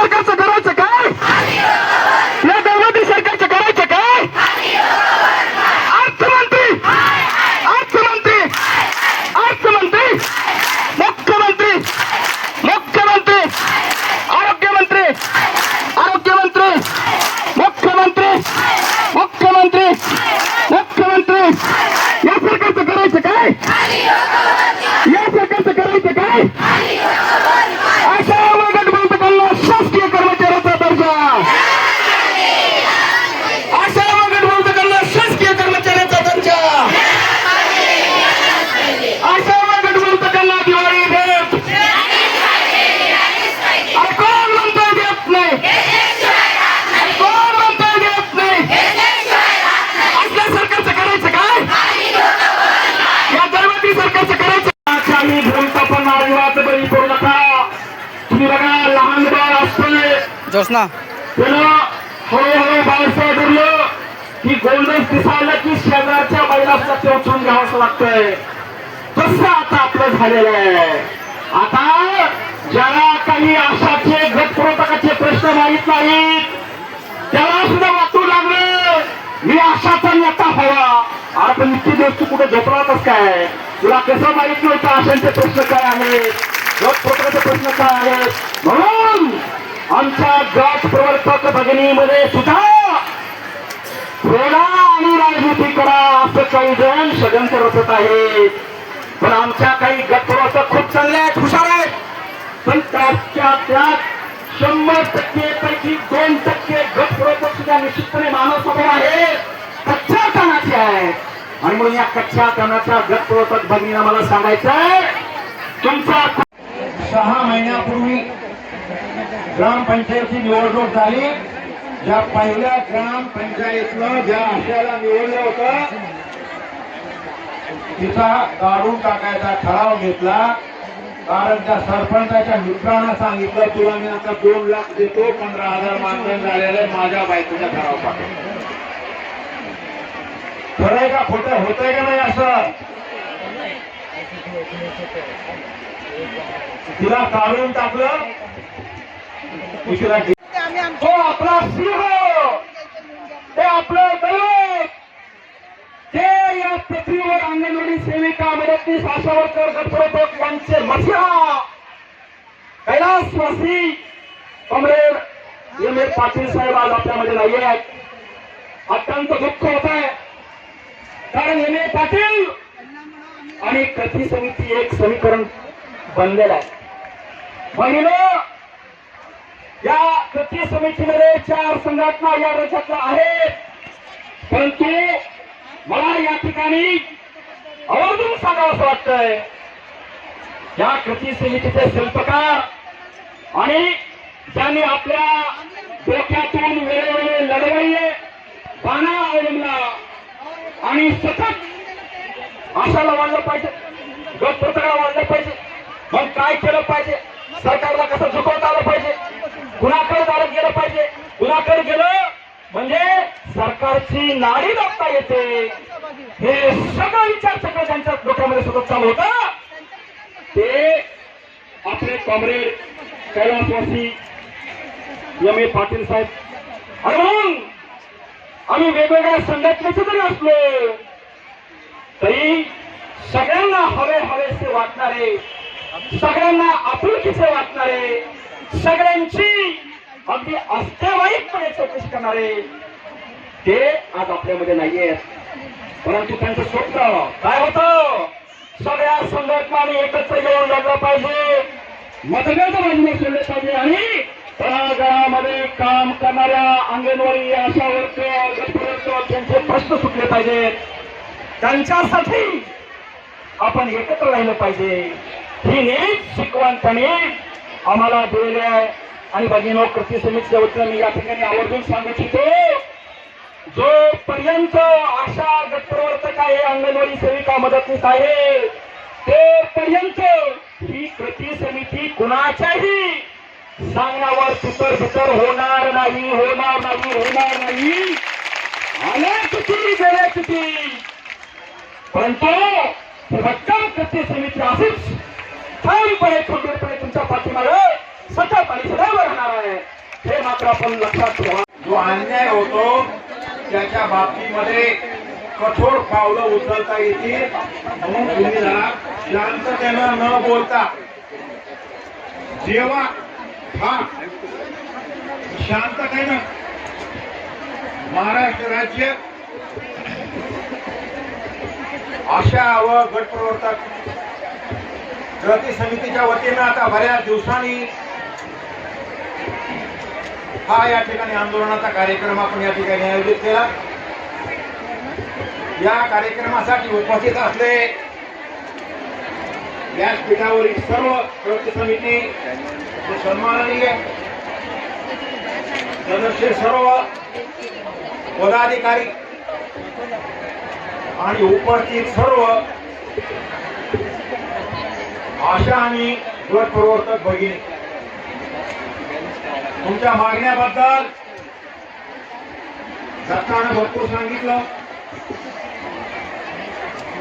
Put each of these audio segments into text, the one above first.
সরকার तुम्ही भूमिका पण आजीबात बरी करू नका तुम्ही बघा लहान बाळ असतोय जोसना। हळूहळू बाळसं धरलं की गोल्डन दिसायला की शेजारच्या बैलाचा ते उचलून घ्यावंच लागतंय तसं आता आपलं झालेलं आहे. आता ज्याला काही आशाचे गटप्रोतकाचे प्रश्न माहीत नाहीत. त्याला सुद्धा वाटू लागले. मी आशाचा नेता हवा. अरे पण इतकी दिवस तू कुठे झोपलातच काय? तुला कसं माहीत नव्हतं आशांचे प्रश्न काय आहेत? गटपुरवठाचे प्रश्न काय आहेत? म्हणून आमच्या गट प्रवर्तक भगिनीमध्ये सुद्धा प्रेरणा आणि राजनीती करा असं काही जण षडयंत्र रचत आहेत. पण आमच्या काही गटप्रवर्तक खूप चांगले आहेत हुशार आहेत. पण त्याच्या त्यात शंभर टक्के पैकी दोन टक्के गटप्रवर्तक सुद्धा निश्चितपणे मानव स्वभाव आहे. कच्च्या कानाचे आहे आणि म्हणून या कच्च्या कानाच्या गटप्रवर्तक भगिनीला मला सांगायचंय तुमचा सहा महिन्यापूर्वी ग्रामपंचायतची निवडणूक झाली. ज्या पहिल्या ग्रामपंचायतनं ज्या आशयाला निवडलं होतं तिचा काढून टाकायचा ठराव घेतला. कारण त्या सरपंचाच्या मित्रानं सांगितलं तुला मी आता दोन लाख देतो पंधरा हजार मानधन झालेलं आहे माझ्या बायकोचा ठराव पाठव खरंय का? खोटं होतंय का नाही असं? तिला काढून टाकलं? तिला तो आपला सिंह! ते आपलं दैवत! ते या पृथ्वीवर अंगणवाडी सेविका मदतनीस आशावर्कर गटप्रवर्तक यांचे मसिहा. कैलासवासी comrade M A Patil saheb आज आपल्यामध्ये नाही आहेत अत्यंत दुःख होत आहे कारण एम ए पाटील आणि कृती समिती एक समीकरण बनलेलं आहे. पहिलं या कृती समितीमध्ये चार संघटना या राज्यातल्या आहेत. परंतु मला या ठिकाणी आवर्जून सांगावं वाटतंय. या कृती समितीचे शिल्पकार आणि ज्यांनी आपल्या डोक्यातून वेळोवेळी लढवले बाणा अवलंबला आणि सतत आशाला वाढलं पाहिजे गटपत्राला वाढलं पाहिजे मग काय केलं पाहिजे सरकारला कसं झुकवता आलं पाहिजे कुणाकडे दारत गेलं पाहिजे कुणाकडे गेलं म्हणजे सरकारची नाडी दाखता येते. हे सगळं विचार सगळं त्यांच्या डोक्यामध्ये सतत चालू होतं. ते आपले कॉम्रेड कैलासवासी एम ए पाटील साहेब आणि म्हणून आम्ही वेगवेगळ्या संघटनेचे जरी असलो तरी सगळ्यांना हवे हवेसे वाटणारे सगळ्यांना आपुलकीचे वाटणारे सगळ्यांची अगदी अस्तेवाईकपणे चौकशी करणारे ते आज आपल्यामध्ये नाहीयेत. परंतु त्यांचं स्वप्न काय होतं? सगळ्या संघटनाने एकत्र येऊन लढलं पाहिजे. मतभेद बाजूला सोडले पाहिजे आणि तळागाळामध्ये काम करणाऱ्या अंगणवाडी आशा वर्ग त्यांचे प्रश्न सुटले पाहिजेत. त्यांच्यासाठी आपण एकत्र राहिलं पाहिजे. ही नीट शिकवण त्यांनी आम्हाला दिलेली आहे. आणि भगिनो कृती समितीच्या वतीनं मी या ठिकाणी आवर्जून सांगू इच्छितो जोपर्यंत आशा गटप्रवर्तक आहे अंगणवाडी सेविका मदतनीस आहे तोपर्यंत ही कृती समिती कुणाच्याही सांगण्यावर तुतर बितर होणार नाही होणार नाही होणार नाही. आल्या किती गेल्या किती परंतु ही भक्कम कृती समिती असेच ठामपणे खंबीरपणे तुमच्या पाठीमागे सतत आणि सदैव राहणार आहे. हे मात्र आपण लक्षात ठेवा. जो अन्याय होतो त्याच्या बाबतीमध्ये कठोर पावलं उचलता येतील. म्हणून तुम्ही जरा शांततेनं न बोलता जेव्हा हा. शांततेनं. महाराष्ट्र राज्य आशा व गटप्रवर्तक कृती समितीच्या वतीनं आता बऱ्याच दिवसांनी हा या ठिकाणी आंदोलनाचा कार्यक्रम आपण या ठिकाणी आयोजित केला. या कार्यक्रमासाठी उपस्थित असले व्यासपीठावरील सर्व प्रवृत्ती समिती सन्माननीय सदस्य सर्व पदाधिकारी आणि उपस्थित सर्व आशा आणि गट प्रवर्तक भगिनी. तुमच्या मागण्याबद्दल सत्तानं भरपूर सांगितलं.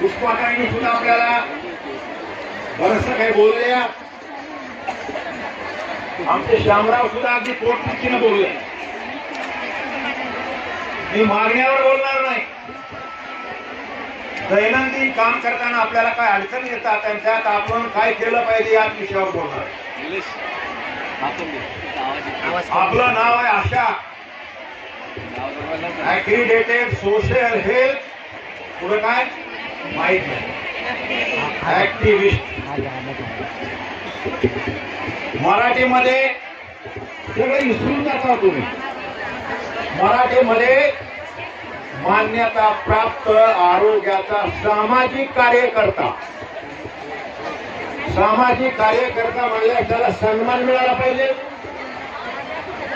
पुष्पाताईंनी सुद्धा आपल्याला बरस काही बोलल्या आमचे श्यामराव सुद्धा अगदी पोटपिचीनं बोलले मी मागण्यावर बोलणार नाही. दैनंदिन काम करताना आपल्याला काय अडचणी येतात त्यांच्यात आपण काय केलं पाहिजे याच विषयावर बोलणार. आपलं नाव आहे आशा. ऍक्रिडेटेड सोशल हेल्थ पुढे काय? माहीत नाही. ऍक्टिव्हिस्ट मराठीमध्ये सगळं विसरून जाता तुम्ही. मराठीमध्ये मान्यता प्राप्त आरोग्याचा सामाजिक कार्यकर्ता. सामाजिक कार्यकर्ता म्हणल्यास त्याला सन्मान मिळाला पाहिजे.